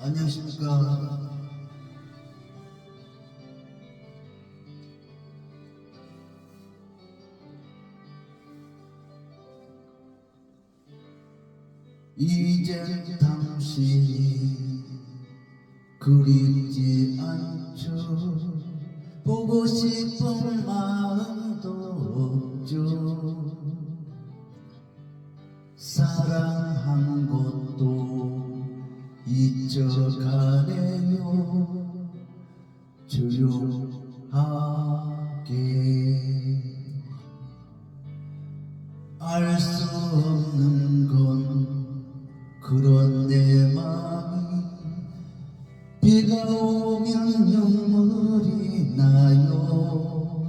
안녕하십니까. 이젠 당신이 그립지 않죠. 보고 싶은 마음도 없죠. 사랑한 잊혀 가네요. 조용하게. 알 수 없는 건 그런 내 맘이 비가 오면 눈물이 나요.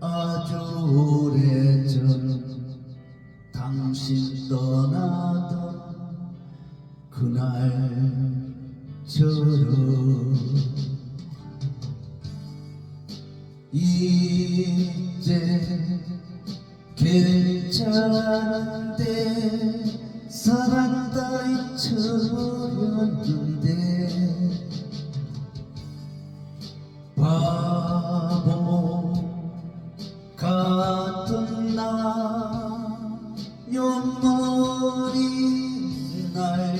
아주 오래전 당신 떠나던 그날처럼 이제 괜찮은데 사랑 다 잊혀버렸는데 바보 같은 나 눈물이 날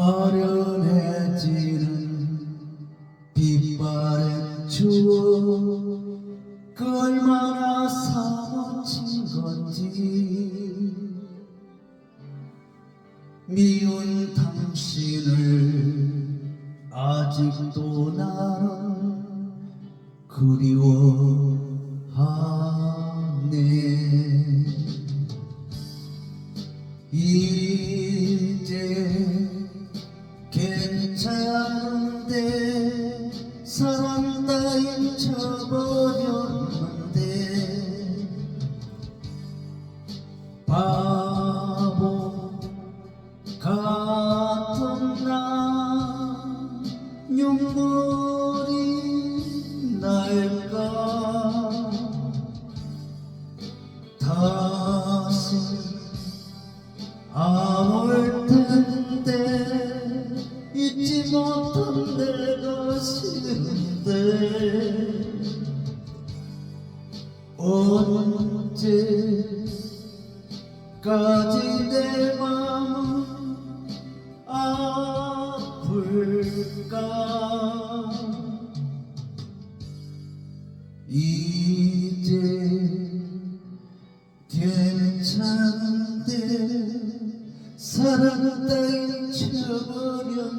아련해지는 빛바랜 추억 그 얼마나 사무친 건지. 미운 당신을 아직도 나는 그리워하 바보 같은 나 눈물이 날까? 다시 안올 텐데 잊지 못한 내가 싫은데 언제 까지 내 맘은 아플까? 이제 괜찮은데 사랑 다 잊혀버렸는데